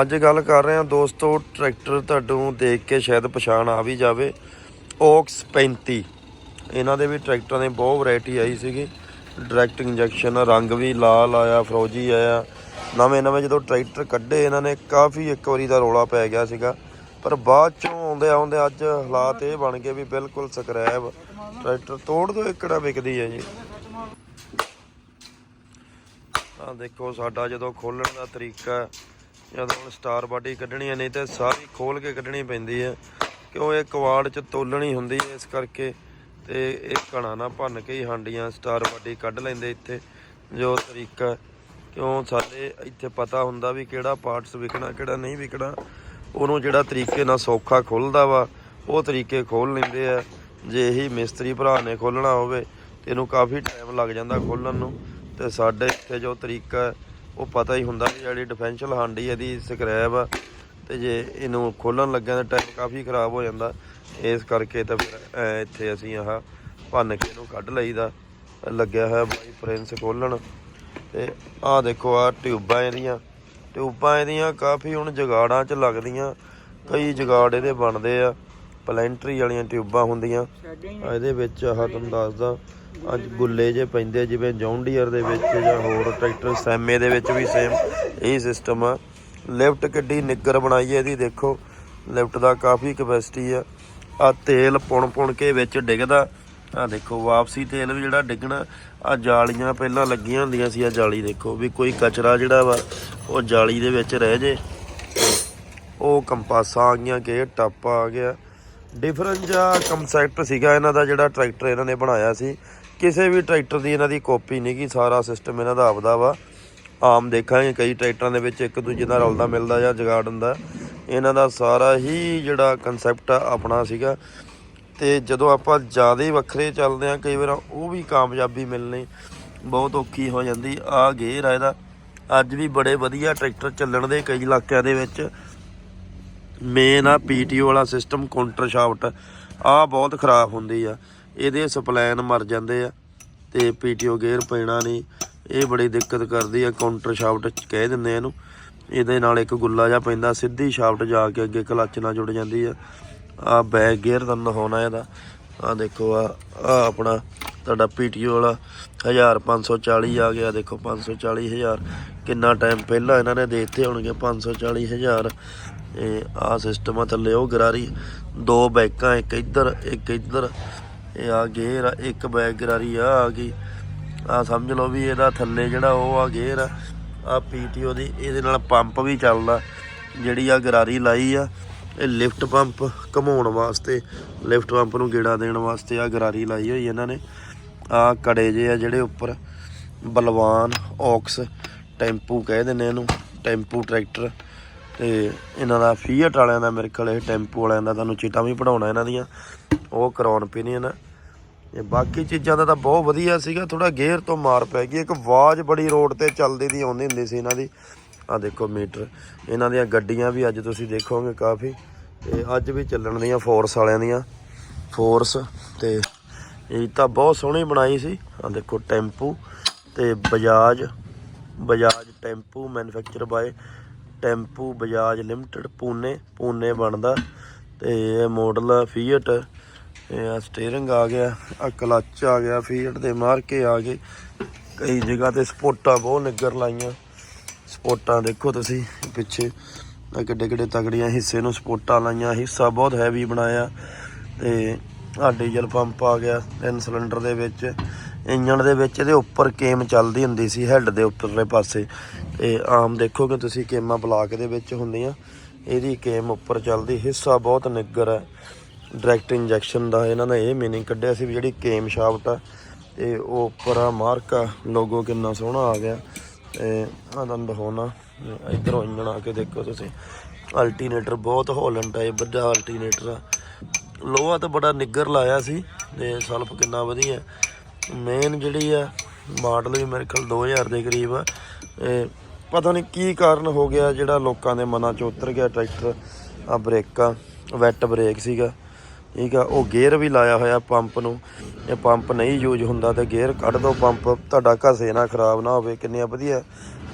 ਅੱਜ ਗੱਲ ਕਰ ਰਹੇ ਹਾਂ ਦੋਸਤੋ, ਟਰੈਕਟਰ ਤੁਹਾਨੂੰ ਦੇਖ ਕੇ ਸ਼ਾਇਦ ਪਛਾਣ ਆ ਵੀ ਜਾਵੇ। ਓਕਸ 35 ਇਹਨਾਂ ਦੇ ਵੀ ਟਰੈਕਟਰਾਂ ਦੀ ਬਹੁਤ ਵੈਰਾਈਟੀ ਆਈ ਸੀਗੀ। ਡਾਇਰੈਕਟ ਇੰਜੈਕਸ਼ਨ ਰੰਗ ਵੀ ਲਾਲ ਆਇਆ, ਫਰੋਜੀ ਆਇਆ। ਨਵੇਂ ਨਵੇਂ ਜਦੋਂ ਟਰੈਕਟਰ ਕੱਢੇ, ਇਹਨਾਂ ਨੇ ਕਾਫੀ ਇੱਕ ਵਾਰੀ ਦਾ ਰੋਲਾ ਪੈ ਗਿਆ ਸੀਗਾ। ਪਰ ਬਾਅਦ ਚੋਂ ਆਉਂਦੇ ਆਉਂਦੇ ਅੱਜ ਹਾਲਾਤ ਇਹ ਬਣ ਗਏ ਵੀ ਬਿਲਕੁਲ ਸਕ੍ਰੈਬ। ਟਰੈਕਟਰ ਤੋੜ ਦੋ ਏਕੜਾ ਵਿਕਦੀ ਹੈ ਜੀ। ਆ ਦੇਖੋ, ਸਾਡਾ ਜਦੋਂ ਖੋਲਣ ਦਾ ਤਰੀਕਾ ਜਦੋਂ ਹੁਣ ਸਟਾਰ ਬਾਡੀ ਕੱਢਣੀ ਹੈ ਨਹੀਂ ਤੇ ਸਾਰੀ ਖੋਲ ਕੇ ਕੱਢਣੀ ਪੈਂਦੀ ਹੈ। ਕਿਉਂ ਇਹ ਕਵਾੜ ਚ ਤੋਲਣੀ ਹੁੰਦੀ ਹੈ ਇਸ ਕਰਕੇ ਤੇ ਇਹ ਕਣਾ ਨਾ ਭੰਨ ਕੇ ਹੀ ਹਾਂਡੀਆਂ ਸਟਾਰ ਬਾਡੀ ਕੱਢ ਲੈਂਦੇ ਇੱਥੇ। ਜੋ ਤਰੀਕਾ ਕਿਉਂ ਸਾਡੇ ਇੱਥੇ ਪਤਾ ਹੁੰਦਾ ਵੀ ਕਿਹੜਾ ਪਾਰਟਸ ਵਿਕਣਾ, ਕਿਹੜਾ ਨਹੀਂ ਵਿਕਣਾ। ਉਹਨੂੰ ਜਿਹੜਾ ਤਰੀਕੇ ਨਾਲ ਸੌਖਾ ਖੁੱਲਦਾ ਵਾ, ਉਹ ਤਰੀਕੇ ਖੋਲ ਲੈਂਦੇ ਆ। ਜੇ ਇਹੀ ਮਿਸਤਰੀ ਭਰਾ ਨੇ ਖੋਲਣਾ ਹੋਵੇ ਤੇ ਇਹਨੂੰ ਕਾਫੀ ਟਾਈਮ ਲੱਗ ਜਾਂਦਾ ਖੋਲਣ ਨੂੰ। ਤੇ ਸਾਡੇ ਇੱਥੇ ਜੋ ਤਰੀਕਾ ਉਹ ਪਤਾ ਹੀ ਹੁੰਦਾ ਵੀ ਜਿਹੜੀ ਡਿਫੈਂਸ਼ਲ ਹਾਂਡੀ ਇਹਦੀ ਸਕ੍ਰੈਪ ਆ ਤੇ ਜੇ ਇਹਨੂੰ ਖੋਲਣ ਲੱਗਿਆ ਤਾਂ ਟਾਈਮ ਕਾਫੀ ਖਰਾਬ ਹੋ ਜਾਂਦਾ। ਇਸ ਕਰਕੇ ਤਾਂ ਫਿਰ ਇੱਥੇ ਅਸੀਂ ਆਹ ਭੰਨ ਕੇ ਇਹਨੂੰ ਕੱਢ ਲਈਦਾ। ਲੱਗਿਆ ਹੋਇਆ ਬਾਈ ਪ੍ਰਿੰਸ ਖੋਲਣ। ਤੇ ਆਹ ਦੇਖੋ ਆਹ ਟਿਊਬਾਂ ਇਹਦੀਆਂ। ਟਿਊਬਾਂ ਇਹਦੀਆਂ ਕਾਫੀ ਹੁਣ ਜਗਾੜਾਂ 'ਚ ਲੱਗਦੀਆਂ। ਕਈ ਜਗਾੜ ਇਹਦੇ ਬਣਦੇ ਆ। ਪਲੈਂਟਰੀ ਵਾਲੀਆਂ ਟਿਊਬਾਂ ਹੁੰਦੀਆਂ। ਇਹਦੇ ਵਿੱਚ ਆਹ ਤੁਹਾਨੂੰ ਦੱਸਦਾ। ਅੱਜ ਗੁੱਲੇ ਜੇ ਪੈਂਦੇ ਜਿਵੇਂ ਜੌਂਡੀਅਰ ਦੇ ਵਿੱਚ ਜਾਂ ਹੋਰ ਟਰੈਕਟਰ ਸੈਮੇ ਦੇ ਵਿੱਚ ਵੀ ਸੇਮ ਇਹ ਸਿਸਟਮ ਆ। ਲਿਫਟ ਕਿੱਡੀ ਨਿੱਗਰ ਬਣਾਈ ਹੈ ਇਹਦੀ, ਦੇਖੋ। ਲਿਫਟ ਦਾ ਕਾਫੀ ਕਪੈਸਿਟੀ ਆ। ਆ ਤੇਲ ਪੁਣ ਪੁਣ ਕੇ ਵਿੱਚ ਡਿੱਗਦਾ। ਆ ਦੇਖੋ, ਵਾਪਸੀ ਤੇਲ ਵੀ ਜਿਹੜਾ ਡਿੱਗਣਾ ਆ ਜਾਲੀਆਂ ਪਹਿਲਾਂ ਲੱਗੀਆਂ ਹੁੰਦੀਆਂ ਸੀ ਆ ਜਾਲੀ ਦੇਖੋ ਵੀ ਕੋਈ ਕਚਰਾ ਜਿਹੜਾ ਵਾ, ਉਹ ਜਾਲੀ ਦੇ ਵਿੱਚ ਰਹਿ ਜੇ। ਉਹ ਕੰਪਾਸਾਂ ਆ ਗਈਆਂ ਕਿ ਟੱਪ ਆ ਗਿਆ। ਡਿਫਰੈਂਟ ਜਿਹਾ ਕਨਸੈਪਟ ਸੀਗਾ ਇਹਨਾਂ ਦਾ ਜਿਹੜਾ ਟਰੈਕਟਰ ਇਹਨਾਂ ਨੇ ਬਣਾਇਆ ਸੀ। ਕਿਸੇ ਵੀ ਟਰੈਕਟਰ ਦੀ ਇਹਨਾਂ ਦੀ ਕਾਪੀ ਨਹੀਂ ਕਿ ਸਾਰਾ ਸਿਸਟਮ ਇਹਨਾਂ ਦਾ ਆਪਦਾ ਵਾ। ਆਮ ਦੇਖਾਂਗੇ ਕਈ ਟਰੈਕਟਰਾਂ ਦੇ ਵਿੱਚ ਇੱਕ ਦੂਜੇ ਨਾਲ ਰਲਦਾ ਮਿਲਦਾ ਜਾਂ ਜਗਾੜ ਹੁੰਦਾ। ਇਹਨਾਂ ਦਾ ਸਾਰਾ ਹੀ ਜਿਹੜਾ ਕਨਸੈਪਟ ਆਪਣਾ ਸੀਗਾ। ਤੇ ਜਦੋਂ ਆਪਾਂ ਜ਼ਿਆਦਾ ਹੀ ਵੱਖਰੇ ਚੱਲਦੇ ਆ ਕਈ ਵਾਰ ਉਹ ਵੀ ਕਾਮਯਾਬੀ ਮਿਲਣੀ ਬਹੁਤ ਔਖੀ ਹੋ ਜਾਂਦੀ। ਆ ਗੇਰ ਆ ਇਹਦਾ। ਅੱਜ ਵੀ ਬੜੇ ਵਧੀਆ ਟਰੈਕਟਰ ਚੱਲਣ ਦੇ ਕਈ ਇਲਾਕਿਆਂ ਦੇ ਵਿੱਚ। ਮੇਨ ਆ ਪੀਟੀਓ ਵਾਲਾ ਸਿਸਟਮ ਕਾਊਂਟਰ ਸ਼ਾਫਟ ਆ ਬਹੁਤ ਖਰਾਬ ਹੁੰਦੀ ਆ। ਇਹਦੇ ਸਪਲਾਈਨ ਮਰ ਜਾਂਦੇ ਆ ਤੇ ਪੀਟੀਓ ਗੇਅਰ ਪੈਣਾ ਨਹੀਂ। ਇਹ ਬੜੀ ਦਿੱਕਤ ਕਰਦੀ ਆ ਕਾਊਂਟਰ ਸ਼ਾਫਟ ਕਹਿ ਦਿੰਦੇ ਇਹਨੂੰ। ਇਹਦੇ ਨਾਲ ਇੱਕ ਗੁੱਲਾ ਜਿਹਾ ਪੈਂਦਾ, ਸਿੱਧੀ ਸ਼ਾਫਟ ਜਾ ਕੇ ਅੱਗੇ ਕਲੱਚ ਨਾਲ ਜੁੜ ਜਾਂਦੀ ਆ। ਆ ਬੈਕ ਗੇਅਰ ਤੁਹਾਨੂੰ ਨਹਾਉਣਾ ਇਹਦਾ। ਆ ਦੇਖੋ ਆ ਆ ਆਪਣਾ ਤੁਹਾਡਾ ਪੀਟੀਓ ਵਾਲਾ 1540 ਆ ਗਿਆ। ਦੇਖੋ 540000 ਕਿੰਨਾ ਟਾਈਮ ਪਹਿਲਾਂ ਇਹਨਾਂ ਨੇ ਦੇ ਦਿੱਤੇ ਹੋਣਗੇ 540000 ਇਹ ਆ ਸਿਸਟਮ ਆ ਥੱਲੇ, ਉਹ ਗਰਾਰੀ। ਦੋ ਬੈਕਾਂ ਇੱਕ ਇੱਧਰ ਇੱਕ ਇੱਧਰ। ਇਹ ਆ ਗੇਅਰ ਆ, ਇੱਕ ਬੈਕ ਗਰਾਰੀ ਆ ਆ ਗਈ। ਆ ਸਮਝ ਲਓ ਵੀ ਇਹਦਾ ਥੱਲੇ ਜਿਹੜਾ ਉਹ ਆ ਗੇਅਰ ਆ ਆ ਪੀਟੀਓ ਦੀ ਇਹਦੇ ਨਾਲ ਪੰਪ ਵੀ ਚੱਲਦਾ। ਜਿਹੜੀ ਆ ਗਰਾਰੀ ਲਾਈ ਆ ਇਹ ਲਿਫਟ ਪੰਪ ਘਮਾਉਣ ਵਾਸਤੇ ਲਿਫਟ ਪੰਪ ਨੂੰ ਗੇੜਾ ਦੇਣ ਵਾਸਤੇ ਆ ਗਰਾਰੀ ਲਾਈ ਹੋਈ ਇਹਨਾਂ ਨੇ। ਆ ਕੜੇ ਜੇ ਆ ਜਿਹੜੇ ਉੱਪਰ ਬਲਵਾਨ ਔਕਸ ਟੈਂਪੂ ਕਹਿ ਦਿੰਦੇ ਇਹਨੂੰ ਟੈਂਪੂ ਟਰੈਕਟਰ। ਤੇ ਇਹਨਾਂ ਦਾ ਫੀਅਟ ਵਾਲਿਆਂ ਦਾ ਮੇਰੇ ਕੋਲ ਇਹ ਟੈਂਪੂ ਵਾਲਿਆਂ ਦਾ ਤੁਹਾਨੂੰ ਚੀਟਾਂ ਵੀ ਪੜਾਉਣਾ ਇਹਨਾਂ ਦੀਆਂ। ਉਹ ਕਰਾਉਣ ਪੈਣੀ ਨਾ ਇਹ ਬਾਕੀ ਚੀਜ਼ਾਂ ਦਾ ਤਾਂ ਬਹੁਤ ਵਧੀਆ ਸੀਗਾ। ਥੋੜਾ ਗੇਅਰ ਤੋਂ ਮਾਰ ਪੈ ਗਈ। ਇੱਕ ਆਵਾਜ਼ ਬੜੀ ਰੋਡ ਤੇ ਚੱਲਦੀ ਦੀ ਆਉਂਦੀ ਹੁੰਦੀ ਸੀ ਇਹਨਾਂ ਦੀ। ਆ ਦੇਖੋ ਮੀਟਰ। ਇਹਨਾਂ ਦੀਆਂ ਗੱਡੀਆਂ ਵੀ ਅੱਜ ਤੁਸੀਂ ਦੇਖੋਗੇ ਕਾਫੀ। ਤੇ ਅੱਜ ਵੀ ਚੱਲਣ ਦੀਆਂ ਫੋਰਸ ਵਾਲਿਆਂ ਦੀਆਂ। ਫੋਰਸ ਤੇ ਇਹ ਤਾਂ ਬਹੁਤ ਸੋਹਣੀ ਬਣਾਈ ਸੀ। ਆ ਦੇਖੋ ਟੈਂਪੂ ਤੇ Bajaj. Bajaj tempo manufacture by tempo Bajaj limited Pune Pune ਬਣਦਾ ਤੇ ਇਹ ਮਾਡਲ ਫੀਟ ਇਹ ਆ ਸਟੀਅਰਿੰਗ ਆ ਗਿਆ, ਆ ਕਲੱਚ ਆ ਗਿਆ ਫੀਟ ਦੇ ਮਾਰ ਕੇ ਆ ਗਏ। ਕਈ ਜਗ੍ਹਾ ਤੇ ਸਪੋਟਾਂ ਬਹੁਤ ਨਿੱਗਰ ਲਾਈਆਂ। ਸਪੋਟਾਂ ਦੇਖੋ ਤੁਸੀਂ ਪਿੱਛੇ ਕਿੱਡੇ ਕਿੱਡੇ ਤਗੜੀਆਂ ਹਿੱਸੇ ਨੂੰ ਸਪੋਟਾਂ ਲਾਈਆਂ, ਹਿੱਸਾ ਬਹੁਤ ਹੈਵੀ ਬਣਾਇਆ ਤੇ ਆ ਡੀਜ਼ਲ ਪੰਪ ਆ ਗਿਆ, ਤਿੰਨ ਸਿਲੰਡਰ ਦੇ ਵਿੱਚ। ਇੰਜਣ ਦੇ ਵਿੱਚ ਇਹਦੇ ਉੱਪਰ ਕੇਮ ਚੱਲਦੀ ਹੁੰਦੀ ਸੀ, ਹੈੱਡ ਦੇ ਉੱਪਰਲੇ ਪਾਸੇ। ਤੇ ਆਮ ਦੇਖੋਗੇ ਤੁਸੀਂ ਕੇਮਾਂ ਬਲਾਕ ਦੇ ਵਿੱਚ ਹੁੰਦੀਆਂ। ਇਹਦੀ ਕੇਮ ਉੱਪਰ ਚੱਲਦੀ, ਹਿੱਸਾ ਬਹੁਤ ਨਿੱਗਰ ਹੈ। ਡਾਇਰੈਕਟ ਇੰਜੈਕਸ਼ਨ ਦਾ ਇਹਨਾਂ ਨੇ ਇਹ ਮੀਨਿੰਗ ਕੱਢਿਆ ਸੀ ਵੀ ਜਿਹੜੀ ਕੇਮ ਸ਼ਾਫਟ ਆ, ਤੇ ਉਹ ਉੱਪਰ ਆ ਮਾਰਕ। ਆ ਲੋਗੋ ਕਿੰਨਾ ਸੋਹਣਾ ਆ ਗਿਆ। ਤੇ ਆ ਦੰਦ ਹੋਣਾ ਇਧਰੋਂ ਇੰਜਣ ਆ ਕੇ ਦੇਖੋ ਤੁਸੀਂ। ਅਲਟੀਨੇਟਰ ਬਹੁਤ ਹੋਲਨ ਟਾਈਪ ਵੱਡਾ ਅਲਟੀਨੇਟਰ ਆ। ਲੋਹਾ ਤਾਂ ਬੜਾ ਨਿੱਗਰ ਲਾਇਆ ਸੀ, ਤੇ ਸਲਫ ਕਿੰਨਾ ਵਧੀਆ। ਮੇਨ ਜਿਹੜੀ ਆ ਮਾਡਲ ਵੀ ਮੇਰੇ ਖਿਆਲ 2000 ਦੇ ਕਰੀਬ ਆ। ਇਹ ਪਤਾ ਨਹੀਂ ਕੀ ਕਾਰਨ ਹੋ ਗਿਆ, ਜਿਹੜਾ ਲੋਕਾਂ ਦੇ ਮਨਾਂ 'ਚ ਉਤਰ ਗਿਆ ਟਰੈਕਟਰ। ਆ ਬ੍ਰੇਕਾਂ ਵੈਟ ਬ੍ਰੇਕ ਸੀਗਾ। ਠੀਕ ਆ, ਉਹ ਗੇਅਰ ਵੀ ਲਾਇਆ ਹੋਇਆ ਪੰਪ ਨੂੰ। ਇਹ ਪੰਪ ਨਹੀਂ ਯੂਜ਼ ਹੁੰਦਾ ਤੇ ਗੇਅਰ ਕੱਢ ਦੋ ਪੰਪ ਤੁਹਾਡਾ ਘਸੇ ਨਾ, ਖਰਾਬ ਨਾ ਹੋਵੇ ਕਿੰਨੇ ਵਧੀਆ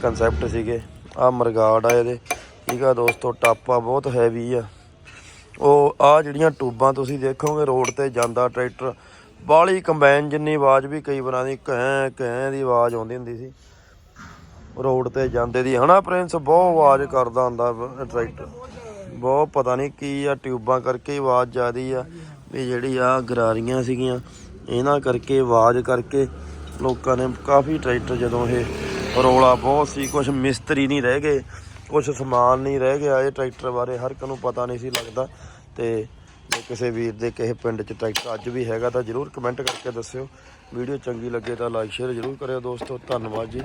ਕਨਸੈਪਟ ਸੀਗੇ। ਆ ਮਰਗਾੜ ਆ ਇਹਦੇ। ਠੀਕ ਆ ਦੋਸਤੋ, ਟਾਪਾ ਬਹੁਤ ਹੈਵੀ ਆ। ਉਹ ਆ ਜਿਹੜੀਆਂ ਟੂਬਾਂ ਤੁਸੀਂ ਦੇਖੋਗੇ, ਰੋਡ ਤੇ ਜਾਂਦਾ ਟਰੈਕਟਰ ਬਾਲੀ ਕੰਬਾਈਨ ਜਿੰਨੀ ਆਵਾਜ਼ ਵੀ ਕਈ ਵਾਰਾਂ ਦੀ ਕਹਿ ਕਹਿ ਦੀ ਆਵਾਜ਼ ਆਉਂਦੀ ਹੁੰਦੀ ਸੀ। ਰੋਡ ਤੇ ਜਾਂਦੇ ਦੀ। ਹਨਾ ਪ੍ਰਿੰਸ, ਬਹੁਤ ਆਵਾਜ਼ ਕਰਦਾ ਹੁੰਦਾ ਟਰੈਕਟਰ ਬਹੁਤ ਪਤਾ ਨਹੀਂ ਕੀ ਆ, ਟਿਊਬਾਂ ਕਰਕੇ ਆਵਾਜ਼ ਜ਼ਿਆਦੀ ਆ। ਵੀ ਜਿਹੜੀ ਆ ਗਰਾਰੀਆਂ ਸੀਗੀਆਂ, ਇਹਨਾਂ ਕਰਕੇ ਆਵਾਜ਼ ਕਰਕੇ ਲੋਕਾਂ ਨੇ ਕਾਫੀ ਟਰੈਕਟਰ ਜਦੋਂ ਇਹ ਰੋਲਾ ਬਹੁਤ ਸੀ। ਕੁਝ ਮਿਸਤਰੀ ਨਹੀਂ ਰਹਿ ਗਏ ਕੁਝ ਸਮਾਨ ਨਹੀਂ ਰਹਿ ਗਿਆ। ਇਹ ਟਰੈਕਟਰ ਬਾਰੇ ਹਰ ਇੱਕ ਨੂੰ ਪਤਾ ਨਹੀਂ ਸੀ ਲੱਗਦਾ। ਤੇ ਜੇ ਕਿਸੇ ਵੀਰ ਦੇ ਕਿਸੇ ਪਿੰਡ 'ਚ ਟਰੈਕਟਰ ਅੱਜ ਵੀ ਹੈਗਾ ਤਾਂ ਜਰੂਰ ਕਮੈਂਟ ਕਰਕੇ ਦੱਸਿਓ। ਵੀਡੀਓ ਚੰਗੀ ਲੱਗੇ ਤਾਂ ਲਾਈਕ ਸ਼ੇਅਰ ਜਰੂਰ ਕਰਿਓ ਦੋਸਤੋ। ਧੰਨਵਾਦ ਜੀ।